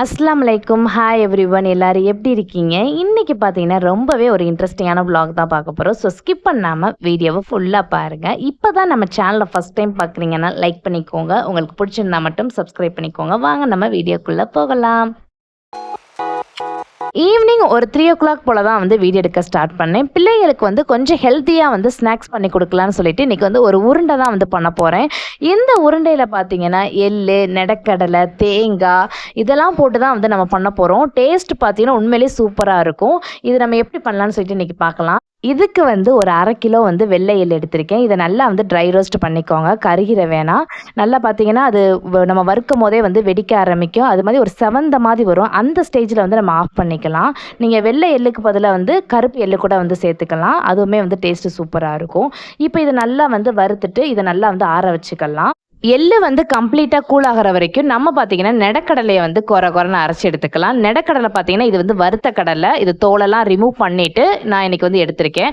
அஸ்லாம் வலைக்கும் hi every one எல்லோரும் எப்படி இருக்கீங்க? இன்றைக்கி பார்த்தீங்கன்னா ரொம்பவே ஒரு இன்ட்ரெஸ்டிங்கான vlog தான் பார்க்க போகிறோம் ஸோ ஸ்கிப் பண்ணாமல் வீடியோவை ஃபுல்லாக பாருங்கள் இப்போ தான் நம்ம சேனலை ஃபஸ்ட் டைம் பார்க்குறீங்கன்னா லைக் பண்ணிக்கோங்க. உங்களுக்கு பிடிச்சிருந்தா மட்டும் சப்ஸ்கிரைப் பண்ணிக்கோங்க. வாங்க நம்ம வீடியோக்குள்ளே போகலாம். ஈவினிங் ஒரு த்ரீ ஓ கிளாக் போல் தான் வந்து வீடியோ எடுக்க ஸ்டார்ட் பண்ணேன். பிள்ளைகளுக்கு வந்து கொஞ்சம் ஹெல்த்தியாக வந்து ஸ்நாக்ஸ் பண்ணி கொடுக்கலான்னு சொல்லிட்டு இன்றைக்கி வந்து ஒரு உருண்டை தான் வந்து பண்ண போகிறேன் இந்த உருண்டையில் பார்த்தீங்கன்னா எள்ளு நெடக்கடலை தேங்காய் இதெல்லாம் போட்டு தான் வந்து நம்ம பண்ண போகிறோம் டேஸ்ட் பார்த்தீங்கன்னா உண்மையிலேயே சூப்பராக இருக்கும். இது நம்ம எப்படி பண்ணலான்னு சொல்லிட்டு இன்றைக்கி பார்க்கலாம். இதுக்கு வந்து ஒரு அரை கிலோ வந்து வெள்ளை எள் எடுத்திருக்கேன். இதை நல்லா வந்து ட்ரை ரோஸ்ட் பண்ணிக்கோங்க. கருகிற வேணாம். நல்லா பார்த்தீங்கன்னா அது வ- நம்ம வறுக்கும் போதே வந்து வெடிக்க ஆரம்பிக்கும். அது மாதிரி ஒரு செவந்த மாதிரி வரும். அந்த ஸ்டேஜில் வந்து நம்ம ஆஃப் பண்ணிக்கலாம். நீங்கள் வெள்ளை எள்ளுக்கு பதிலாக வந்து கருப்பு எள்ளு கூட வந்து சேர்த்துக்கலாம். அதுவுமே வந்து டேஸ்ட்டு சூப்பராக இருக்கும். இப்போ இதை நல்லா வந்து வறுத்துட்டு இதை நல்லா வந்து ஆற வச்சுக்கலாம். எள்ளு வந்து கம்ப்ளீட்டாக கூல் ஆகிற வரைக்கும் நம்ம பார்த்தீங்கன்னா நெடக்கடலையை வந்து குறை குறைன்னு அரைச்சி எடுத்துக்கலாம். நெடக்கடலை பார்த்தீங்கன்னா இது வந்து வறுத்த கடலை இது தோலெல்லாம் ரிமூவ் பண்ணிவிட்டு நான் இன்றைக்கி வந்து எடுத்திருக்கேன்.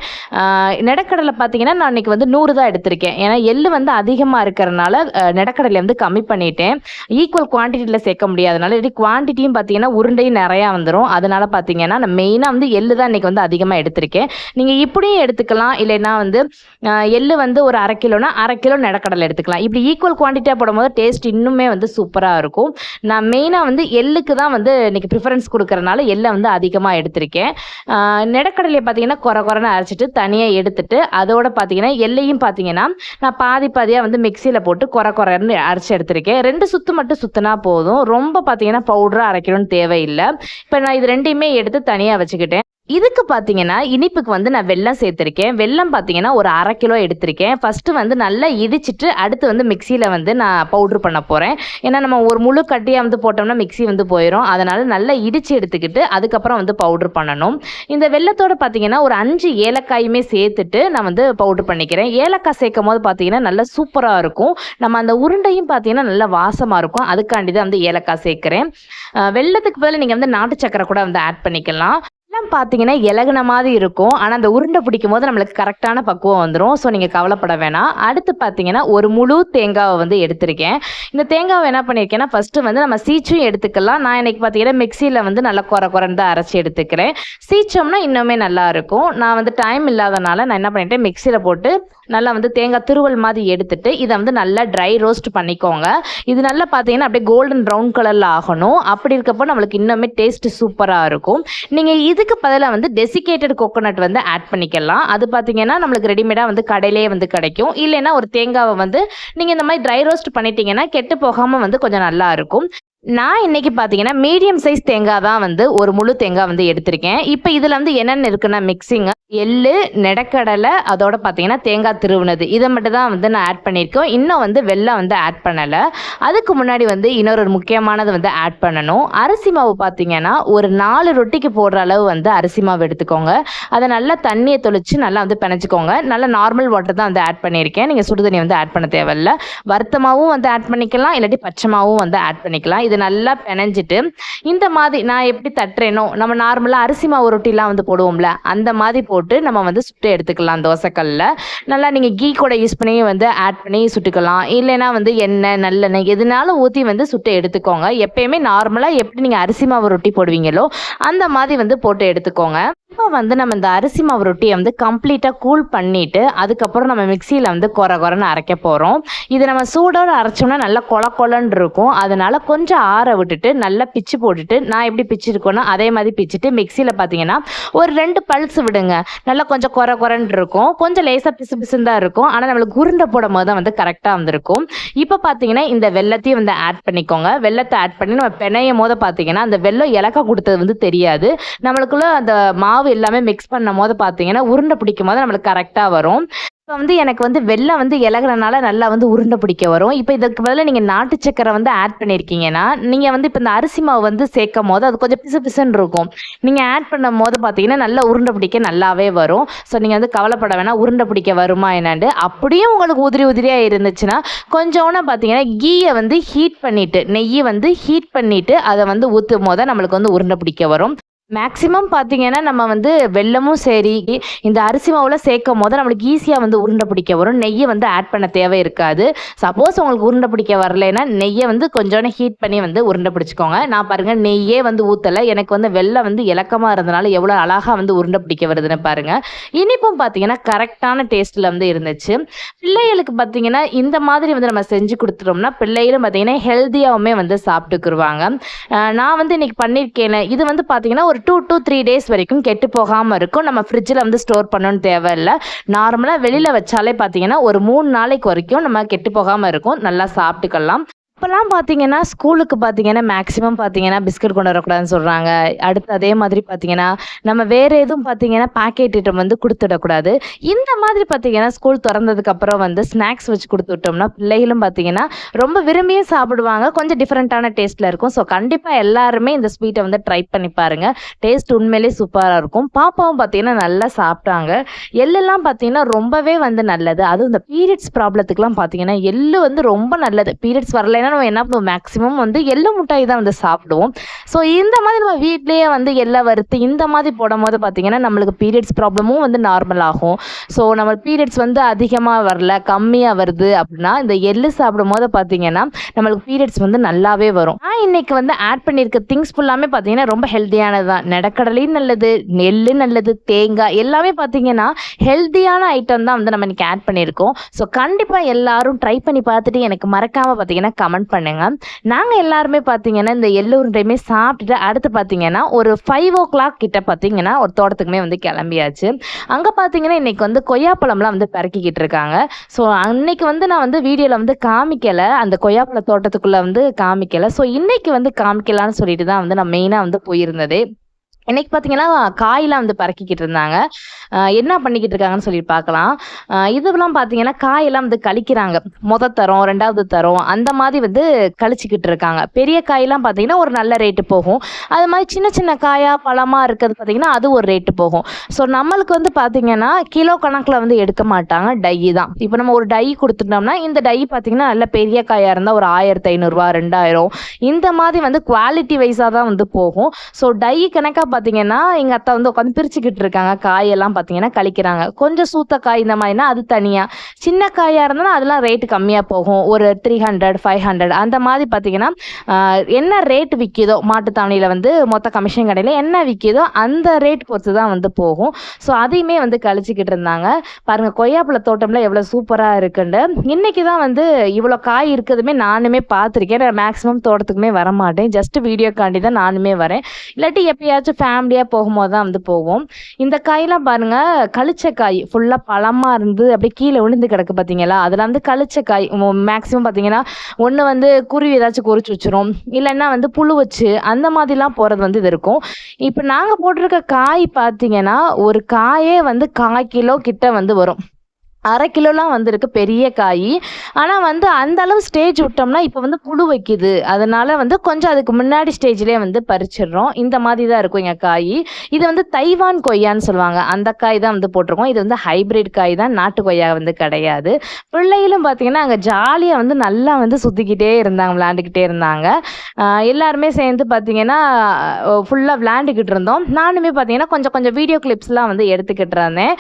நெடக்கடலை பார்த்தீங்கன்னா நான் இன்னைக்கு வந்து நூறு தான் எடுத்திருக்கேன். ஏன்னா எள்ளு வந்து அதிகமாக இருக்கிறனால நெடக்கடலை வந்து கம்மி பண்ணிட்டேன். ஈக்குவல் குவான்டிட்டியில் சேர்க்க முடியாதனால இது குவான்டிட்டியும் பார்த்தீங்கன்னா உருண்டையும் நிறையா வந்துடும் அதனால் பார்த்தீங்கன்னா நான் மெயினாக வந்து எள்ளு தான் இன்னைக்கு வந்து அதிகமாக எடுத்திருக்கேன். நீங்கள் இப்படியும் எடுத்துக்கலாம். இல்லைன்னா வந்து எள்ளு வந்து ஒரு அரை கிலோனா அரை கிலோ நெடக்கடலை எடுத்துக்கலாம். இப்படி ஈக்குவல் குவான்டிட்டியாக போடும்போது டேஸ்ட் இன்னுமே வந்து சூப்பராக இருக்கும். நான் மெயினாக வந்து எள்ளுக்கு தான் வந்து இன்னைக்கு ப்ரிஃபரன்ஸ் கொடுக்கறனால எள்ளை வந்து அதிகமாக எடுத்திருக்கேன். நெடக்கடலையை பார்த்தீங்கன்னா குறை குறைன்னு அரைச்சிட்டு தனியாக எடுத்துட்டு அதோட பார்த்தீங்கன்னா எள்ளையும் பார்த்தீங்கன்னா நான் பாதி பாதியாக வந்து மிக்சியில் போட்டு குறை குறைன்னு அரைச்சி எடுத்திருக்கேன். ரெண்டு சுத்து மட்டும் சுத்தினா போதும். ரொம்ப பார்த்தீங்கன்னா பவுடராக அரைக்கணும்னு தேவையில்லை. இப்போ நான் இது ரெண்டையுமே எடுத்து தனியாக வச்சுக்கிட்டேன். இதுக்கு பார்த்தீங்கன்னா இனிப்புக்கு வந்து நான் வெல்லம் சேர்த்துருக்கேன். வெல்லம் பார்த்தீங்கன்னா ஒரு அரை கிலோ எடுத்திருக்கேன். ஃபஸ்ட்டு வந்து நல்லா இடிச்சிட்டு அடுத்து வந்து மிக்சியில் வந்து நான் பவுட்ரு பண்ண போகிறேன் ஏன்னா நம்ம ஒரு முழு கட்டியாக வந்து போட்டோம்னா மிக்ஸி வந்து போயிடும் அதனால் நல்லா இடித்து எடுத்துக்கிட்டு அதுக்கப்புறம் வந்து பவுட்ரு பண்ணணும். இந்த வெள்ளத்தோடு பார்த்தீங்கன்னா ஒரு அஞ்சு ஏலக்காயுமே சேர்த்துட்டு நான் வந்து பவுட்ரு பண்ணிக்கிறேன். ஏலக்காய் சேர்க்கும் போது பார்த்தீங்கன்னா நல்லா சூப்பராக இருக்கும். நம்ம அந்த உருண்டையும் பார்த்தீங்கன்னா நல்லா வாசமாக இருக்கும். அதுக்காண்டி தான் வந்து ஏலக்காய் சேர்க்குறேன். வெள்ளத்துக்கு வெல்லத்துக்கு நீங்கள் வந்து நாட்டு சக்கரை கூட வந்து ஆட் பண்ணிக்கலாம். வெல்லம் பார்த்தீங்கன்னா இலகுன மாதிரி இருக்கும். ஆனால் அந்த உருண்டை பிடிக்கும் போது நம்மளுக்கு கரெக்டான பக்குவம் வந்துடும் ஸோ நீங்கள் கவலைப்பட வேணாம். அடுத்து பார்த்தீங்கன்னா ஒரு முழு தேங்காவை வந்து எடுத்திருக்கேன். இந்த தேங்காவை என்ன பண்ணியிருக்கேன்னா ஃபஸ்ட்டு வந்து நம்ம சீச்சும் எடுத்துக்கலாம். நான் இன்னைக்கு பார்த்தீங்கன்னா மிக்சியில் வந்து நல்லா குறை குறைந்து தான் அரைச்சி எடுத்துக்கிறேன். சீச்சோம்னா இன்னுமே நல்லா இருக்கும். நான் வந்து டைம் இல்லாதனால நான் என்ன பண்ணிட்டேன் மிக்சியில் போட்டு நல்லா வந்து தேங்காய் துருவல் மாதிரி எடுத்துட்டு இதை வந்து நல்லா ட்ரை ரோஸ்ட் பண்ணிக்கோங்க. இது நல்லா பார்த்தீங்கன்னா அப்படியே கோல்டன் ப்ரௌன் கலரில் ஆகணும். அப்படி இருக்கப்போ நம்மளுக்கு இன்னுமே டேஸ்ட் சூப்பராக இருக்கும். நீங்கள் இதுக்கு பதிலாக வந்து டெசிகேட்டட் கோகோனட் வந்து ஆட் பண்ணிக்கலாம். அது பார்த்தீங்கன்னா நம்மளுக்கு ரெடிமேடாக வந்து கடையிலே வந்து கிடைக்கும். இல்லைன்னா ஒரு தேங்காவை வந்து நீங்கள் இந்த மாதிரி ட்ரை ரோஸ்ட் பண்ணிட்டீங்கன்னா கெட்டு போகாமல் வந்து கொஞ்சம் நல்லா இருக்கும். நான் இன்னைக்கு பார்த்தீங்கன்னா மீடியம் சைஸ் தேங்காய் தான் வந்து ஒரு முழு தேங்காய் வந்து எடுத்திருக்கேன். இப்போ இதில் வந்து என்னென்ன இருக்குன்னா மிக்சிங் எள்ளு நெடக்கடலை அதோட பார்த்தீங்கன்னா தேங்காய் திருவுனது. இதை மட்டும் தான் வந்து நான் ஆட் பண்ணியிருக்கோம். இன்னும் வந்து வெள்ளம் வந்து ஆட் பண்ணலை. அதுக்கு முன்னாடி வந்து இன்னொரு ஒரு முக்கியமானது வந்து ஆட் பண்ணணும். அரிசி மாவு பார்த்தீங்கன்னா ஒரு நாலு ரொட்டிக்கு போடுற அளவு வந்து அரிசி மாவு எடுத்துக்கோங்க. அதை நல்லா தண்ணியை தொளிச்சு நல்லா வந்து பிணைச்சிக்கோங்க நல்லா நார்மல் வாட்டர் தான் வந்து ஆட் பண்ணியிருக்கேன். நீங்கள் சுடுதண்ணி வந்து ஆட் பண்ண தேவையில்ல. வருத்தமாகவும் வந்து ஆட் பண்ணிக்கலாம். இல்லாட்டி பச்சைமாவும் வந்து ஆட் பண்ணிக்கலாம். இது நல்லா பிணைஞ்சிட்டு இந்த மாதிரி நான் எப்படி தட்டுறேனோ நம்ம நார்மலாக அரிசி மாவு ரொட்டிலாம் வந்து போடுவோம்ல அந்த மாதிரி போட்டு நம்ம வந்து சுட்டு எடுத்துக்கலாம் தோசைக்கல்ல. நல்லா நீங்கள் கீ கூட யூஸ் பண்ணி வந்து ஆட் பண்ணி சுட்டுக்கலாம். இல்லைன்னா வந்து எண்ணெய் நல்லெண்ணெய் எதுனாலும் ஊற்றி வந்து சுட்டு எடுத்துக்கோங்க. எப்பயுமே நார்மலாக எப்படி நீங்கள் அரிசி மாவு ரொட்டி போடுவீங்களோ அந்த மாதிரி வந்து போட்டு எடுத்துக்கோங்க. இப்போ வந்து நம்ம இந்த அரிசி மாவு ரொட்டியை வந்து கம்ப்ளீட்டாக கூல் பண்ணிட்டு அதுக்கப்புறம் நம்ம மிக்சியில் வந்து குறை குறைன்னு அரைக்க போகிறோம் இது நம்ம சூடோடு அரைச்சோம்னா நல்லா கொல கொலன்னு இருக்கும். அதனால கொஞ்சம் ஆற விட்டுட்டு நல்லா பிச்சு போட்டுட்டு நான் எப்படி பிச்சிருக்கோன்னா அதே மாதிரி பிச்சுட்டு மிக்சியில் பார்த்தீங்கன்னா ஒரு ரெண்டு பல்ஸ் விடுங்க. நல்லா கொஞ்சம் குறை குறைன்னு இருக்கும். கொஞ்சம் லேசாக பிசு பிசுன்னு தான் இருக்கும். ஆனால் நம்மளுக்கு உருண்டை போடும் போது தான் வந்து கரெக்டாக வந்திருக்கும். இப்போ பார்த்தீங்கன்னா இந்த வெள்ளத்தையும் வந்து ஆட் பண்ணிக்கோங்க. வெள்ளத்தை ஆட் பண்ணி நம்ம பிணையும் போது பார்த்தீங்கன்னா அந்த வெள்ளம் இலக்கா கொடுத்தது வந்து தெரியாது. நம்மளுக்குள்ள அந்த மாவு எல்லாமே மிக்ஸ் பண்ணும் போது பார்த்தீங்கன்னா உருண்டை பிடிக்கும் போது நம்மளுக்கு கரெக்டாக வரும். இப்போ வந்து எனக்கு வந்து வெள்ளம் வந்து இலகுறனால நல்லா வந்து உருண்டை பிடிக்க வரும். இப்போ இதுக்கு பதிலாக நீங்கள் நாட்டு சக்கரை வந்து ஆட் பண்ணியிருக்கீங்கன்னா நீங்கள் வந்து இப்போ இந்த அரிசி மாவு வந்து சேர்க்கும் போது அது கொஞ்சம் பிசு பிசுன்னு இருக்கும். நீங்கள் ஆட் பண்ணும் போது பார்த்தீங்கன்னா நல்லா உருண்டை பிடிக்க நல்லாவே வரும். ஸோ நீங்கள் வந்து கவலைப்பட வேணாம். உருண்டை பிடிக்க வருமா என்னான்னு. அப்படியே உங்களுக்கு உதிரி உதிரியாக இருந்துச்சுன்னா கொஞ்சோன்னா பார்த்தீங்கன்னா கீயை வந்து ஹீட் பண்ணிவிட்டு நெய்யை வந்து ஹீட் பண்ணிவிட்டு அதை வந்து ஊற்றும் போது நம்மளுக்கு வந்து உருண்டை பிடிக்க வரும். மேக்ஸிமம் பார்த்தீங்கன்னா நம்ம வந்து வெல்லமும் சரி இந்த அரிசி மாவில் சேர்க்கும் போது நம்மளுக்கு ஈஸியாக வந்து உருண்டை பிடிக்க வரும். நெய்யை வந்து ஆட் பண்ண தேவை இருக்காது. சப்போஸ் உங்களுக்கு உருண்டை பிடிக்க வரலைன்னா நெய்யை வந்து கொஞ்சோண்டு ஹீட் பண்ணி வந்து உருண்டை பிடிச்சிக்கோங்க. நான் பாருங்கள் நெய்யே வந்து ஊற்றலை எனக்கு வந்து வெள்ளம் வந்து இலக்கமாக இருந்தனால எவ்வளோ அழகாக வந்து உருண்டை பிடிக்க வருதுன்னு பாருங்கள் இனிப்பும் பார்த்தீங்கன்னா கரெக்டான டேஸ்ட்டில் வந்து இருந்துச்சு. பிள்ளைகளுக்கு பார்த்தீங்கன்னா இந்த மாதிரி வந்து நம்ம செஞ்சு கொடுத்துட்டோம்னா பிள்ளைகளும் பார்த்தீங்கன்னா ஹெல்த்தியாகவுமே வந்து சாப்பிட்டுக்குருவாங்க. நான் வந்து இன்னைக்கு பண்ணியிருக்கேன் இது வந்து பார்த்தீங்கன்னா ஒரு டூ டூ த்ரீ டேஸ் வரைக்கும் கெட்டு போகாமல் இருக்கும். நம்ம ஃப்ரிட்ஜில் வந்து ஸ்டோர் பண்ணணும்னு தேவையில்லை. நார்மலாக வெளியில் வச்சாலே பார்த்தீங்கன்னா ஒரு மூணு நாளைக்கு வரைக்கும் நம்ம கெட்டு போகாமல் இருக்கும். நல்லா சாப்பிட்டுக்கலாம். இப்போலாம் பார்த்தீங்கன்னா ஸ்கூலுக்கு பார்த்தீங்கன்னா மேக்ஸிமம் பார்த்தீங்கன்னா பிஸ்கட் கொண்டு வரக்கூடாதுன்னு சொல்கிறாங்க அடுத்து அதே மாதிரி பார்த்தீங்கன்னா நம்ம வேறு எதுவும் பார்த்தீங்கன்னா பேக்கெட் ஐட்டம் வந்து கொடுத்துடக்கூடாது. இந்த மாதிரி பார்த்தீங்கன்னா ஸ்கூல் திறந்ததுக்கப்புறம் வந்து ஸ்நாக்ஸ் வச்சு கொடுத்து விட்டோம்னா பிள்ளைகளும் பார்த்தீங்கன்னா ரொம்ப விரும்பியும் சாப்பிடுவாங்க. கொஞ்சம் டிஃப்ரெண்ட்டான டேஸ்ட்டில் இருக்கும். ஸோ கண்டிப்பாக எல்லாருமே இந்த ஸ்வீட்டை வந்து ட்ரை பண்ணி பாருங்கள் டேஸ்ட் உண்மையிலே சூப்பராக இருக்கும். பாப்பாவும் பார்த்தீங்கன்னா நல்லா சாப்பிட்டாங்க. எள்ளெல்லாம் பார்த்தீங்கன்னா ரொம்பவே வந்து நல்லது. அதுவும் இந்த பீரியட்ஸ் ப்ராப்ளத்துக்குலாம் பார்த்தீங்கன்னா எள்ளு வந்து ரொம்ப நல்லது. பீரியட்ஸ் வரலைன்னா நம்ம என்ன பண்ணுவோம்? மேக்ஸிமம் வந்து எள்ளு மிட்டாய் தான் வந்து சாப்பிடுவோம். ஸோ இந்த மாதிரி நம்ம வீட்லேயே வந்து எள்ளை வறுத்து இந்த மாதிரி போடும் போது பார்த்தீங்கன்னா நம்மளுக்கு பீரியட்ஸ் ப்ராப்ளமும் வந்து நார்மல் ஆகும். ஸோ நம்ம பீரியட்ஸ் வந்து அதிகமாக வரல கம்மியாக வருது அப்படின்னா இந்த எள்ளு சாப்பிடும் போது பார்த்தீங்கன்னா நம்மளுக்கு பீரியட்ஸ் வந்து நல்லாவே வரும். நான் இன்னைக்கு வந்து ஆட் பண்ணியிருக்க திங்ஸ் ஃபுல்லாமே பார்த்தீங்கன்னா ரொம்ப ஹெல்த்தியானது தான். நெடக்கடலையும் நல்லது நெல் நல்லது தேங்காய் எல்லாமே பார்த்தீங்கன்னா ஹெல்த்தியான ஐட்டம் தான் வந்து நம்ம இன்னைக்கு ஆட் பண்ணியிருக்கோம். ஸோ கண்டிப்பாக எல்லாரும் ட்ரை பண்ணி பார்த்துட்டு எனக்கு மறக்காமல் பார்த்தீங்கன்னா கமெண்ட் பண்ணுங்க. நாங்கள் எல்லாருமே பார்த்தீங்கன்னா இந்த எள்ளு உருண்டையுமே சாப்பிட்டுட்டு அடுத்து பார்த்தீங்கன்னா ஒரு ஃபைவ் ஓ கிளாக் கிட்ட பார்த்தீங்கன்னா ஒரு தோட்டத்துக்குமே வந்து கிளம்பியாச்சு. அங்கே பார்த்தீங்கன்னா இன்னைக்கு வந்து கொய்யாப்பழம்லாம் வந்து பறக்கிக்கிட்டு இருக்காங்க. ஸோ அன்னைக்கு வந்து நான் வந்து வீடியோவில் வந்து காமிக்கலை. அந்த கொய்யாப்பழ தோட்டத்துக்குள்ளே வந்து காமிக்கலை. ஸோ இன்னைக்கு வந்து காமிக்கலான்னு சொல்லிட்டு தான் வந்து நான் மெயினாக வந்து போயிருந்ததே. இன்னைக்கு பார்த்தீங்கன்னா காயெல்லாம் வந்து பறக்கிக்கிட்டு இருந்தாங்க. என்ன பண்ணிக்கிட்டு இருக்காங்கன்னு சொல்லி பார்க்கலாம். ஆஹ் இதுவெல்லாம் பார்த்தீங்கன்னா காயெல்லாம் வந்து கழிக்கிறாங்க. முத தரம் ரெண்டாவது தரம் அந்த மாதிரி வந்து கழிச்சிக்கிட்டு இருக்காங்க. பெரிய காயெல்லாம் பார்த்தீங்கன்னா ஒரு நல்ல ரேட்டு போகும். அது மாதிரி சின்ன சின்ன காயாக பழமாக இருக்கிறது பார்த்தீங்கன்னா அது ஒரு ரேட்டு போகும். ஸோ நம்மளுக்கு வந்து பார்த்தீங்கன்னா கிலோ கணக்கில் வந்து எடுக்க மாட்டாங்க. டை தான். இப்போ நம்ம ஒரு டை கொடுத்துட்டோம்னா இந்த டை பார்த்தீங்கன்னா நல்ல பெரிய காயாக இருந்தால் ஒரு ஆயிரத்தி ஐநூறுரூவா ரெண்டாயிரம். இந்த மாதிரி வந்து குவாலிட்டி வைஸாக தான் வந்து போகும். ஸோ டை கணக்காக பார்த்தீங்கன்னா எங்கள் அத்தை வந்து உட்காந்து பிரிச்சுக்கிட்டு இருக்காங்க. காயெல்லாம் பார்த்தீங்கன்னா கழிக்கிறாங்க. கொஞ்சம் சூத்த காய் இந்த மாதிரினா அது தனியாக சின்ன காயாக இருந்தாலும் அதெல்லாம் ரேட்டு கம்மியாக போகும். ஒரு த்ரீ ஹண்ட்ரட் ஃபைவ் ஹண்ட்ரட் அந்த மாதிரி பார்த்தீங்கன்னா என்ன ரேட் விற்கிதோ மாட்டுத்தாவணியில் வந்து மொத்த கமிஷன் கடையில் என்ன விற்கிதோ அந்த ரேட் பொறுத்து தான் வந்து போகும். ஸோ அதையுமே வந்து கழிச்சிக்கிட்டு இருந்தாங்க. பாருங்கள் கொய்யாப்பழ தோட்டம்ல எவ்வளோ சூப்பராக இருக்குன்னு இன்னைக்கு தான் வந்து இவ்வளோ காய் இருக்கிறதுமே நானுமே பார்த்துருக்கேன் நான் மேக்ஸிமம் தோட்டத்துக்குமே வர மாட்டேன் ஜஸ்ட் வீடியோக்காண்டி தான் நானுமே வரேன். இல்லாட்டி எப்பயாச்சும் ஃபேமிலியாக போகும்போது தான் வந்து போவோம். இந்த காயெல்லாம் பாருங்கள் கழிச்ச காய் ஃபுல்லாக பழமாக இருந்து அப்படியே கீழே விழுந்து கிடக்கு பார்த்தீங்களா அதெல்லாம் வந்து கழிச்ச காய் மேக்ஸிமம் பார்த்தீங்கன்னா ஒன்று வந்து குருவி ஏதாச்சும் குறிச்சு வச்சிரும். இல்லைன்னா வந்து புழு வச்சு அந்த மாதிரிலாம் போகிறது வந்து இது இருக்கும். இப்போ நாங்கள் போட்டிருக்க காய் பார்த்தீங்கன்னா ஒரு காயே வந்து கால் கிலோ கிட்ட வந்து வரும். அரை கிலோலாம் வந்திருக்கு பெரிய காய். ஆனால் வந்து அந்த அளவு ஸ்டேஜ் விட்டோம்னா இப்போ வந்து புழு வைக்குது. அதனால வந்து கொஞ்சம் அதுக்கு முன்னாடி ஸ்டேஜ்லேயே வந்து பறிச்சிடுறோம். இந்த மாதிரி தான் இருக்கும் எங்கள் காய். இது வந்து தைவான் கொய்யான்னு சொல்லுவாங்க. அந்த காய் தான் வந்து போட்டிருக்கோம். இது வந்து ஹைபிரிட் காய் தான். நாட்டு கொய்யா வந்து கிடையாது. பிள்ளைகளும் பார்த்தீங்கன்னா அங்கே ஜாலியாக வந்து நல்லா வந்து சுற்றிக்கிட்டே இருந்தாங்க விளையாண்டுக்கிட்டே இருந்தாங்க. எல்லாருமே சேர்ந்து பார்த்தீங்கன்னா ஃபுல்லாக விளாண்டுக்கிட்டு இருந்தோம். நானுமே பார்த்தீங்கன்னா கொஞ்சம் கொஞ்சம் வீடியோ கிளிப்ஸ்லாம் வந்து எடுத்துக்கிட்டு இருந்தேன்.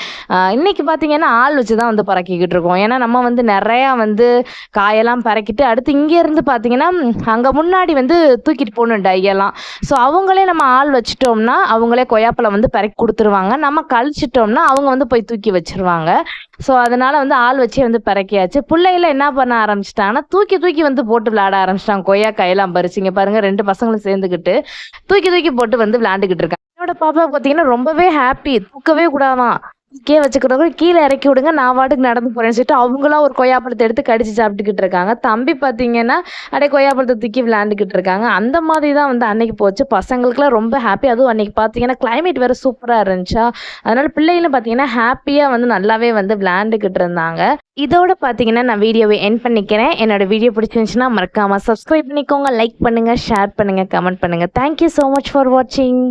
இன்னைக்கு பார்த்தீங்கன்னா ஆள் வச்சு தான் வந்து பறக்கிக்கிட்டு இருக்கோம் ஏன்னா நம்ம வந்து நிறையா வந்து காயெல்லாம் பறக்கிட்டு அடுத்து இங்கேருந்து பார்த்தீங்கன்னா அங்கே முன்னாடி வந்து தூக்கிட்டு போகணும் டையெல்லாம். ஸோ அவங்களே நம்ம ஆள் வச்சிட்டோம்னா அவங்களே கொய்யாப்பழம் வந்து பறக்கி கொடுத்துருவாங்க. நம்ம கழிச்சிட்டோம்னா அவங்க வந்து போய் தூக்கி வச்சிருவாங்க. ஸோ அதனால வந்து ஆள் வச்சே வந்து பறக்கியாச்சு. பிள்ளைகள என்ன பண்ண ஆரம்பிச்சிட்டாங்கன்னா தூக்கி தூக்கி வந்து போட்டு விளையாட ஆரம்பிச்சிட்டாங்க. கொய்யா காயெல்லாம் பறிச்சிங்க. பாருங்க ரெண்டு பசங்களும் சேர்ந்துக்கிட்டு தூக்கி தூக்கி போட்டு வந்து விளையாண்டுக்கிட்டு இருக்காங்க. என்னோட பாப்பா பார்த்தீங்கன்னா ரொம்பவே ஹாப்பி தூக்கவே கூடாதான். கே வச்சுக்கிறவங்க கீழே இறக்கி விடுங்க நான் வாட்டுக்கு நடந்து போறேன்னு சொல்லிட்டு அவங்களா ஒரு கொய்யாப்பழத்தை எடுத்து கடிச்சு சாப்பிட்டுக்கிட்டு இருக்காங்க. தம்பி பார்த்தீங்கன்னா அப்படியே கொய்யாப்பழத்தை தூக்கி விளையாண்டுக்கிட்டு இருக்காங்க. அந்த மாதிரி தான் வந்து அன்னைக்கு போச்சு. பசங்களுக்குலாம் ரொம்ப ஹாப்பி அதுவும் அன்னைக்கு பார்த்தீங்கன்னா கிளைமேட் வேற சூப்பராக இருந்துச்சா. அதனால பிள்ளைகளும் பார்த்தீங்கன்னா ஹாப்பியாக வந்து நல்லாவே வந்து விளையாண்டுக்கிட்டு இருந்தாங்க. இதோட பார்த்தீங்கன்னா நான் வீடியோவை என் பண்ணிக்கிறேன். என்னோட வீடியோ பிடிச்சிருந்துச்சுன்னா மறக்காம சப்ஸ்கிரைப் பண்ணிக்கோங்க லைக் பண்ணுங்க ஷேர் பண்ணுங்க கமெண்ட் பண்ணுங்க. தேங்க்யூ ஸோ மச் ஃபார் வாட்சிங்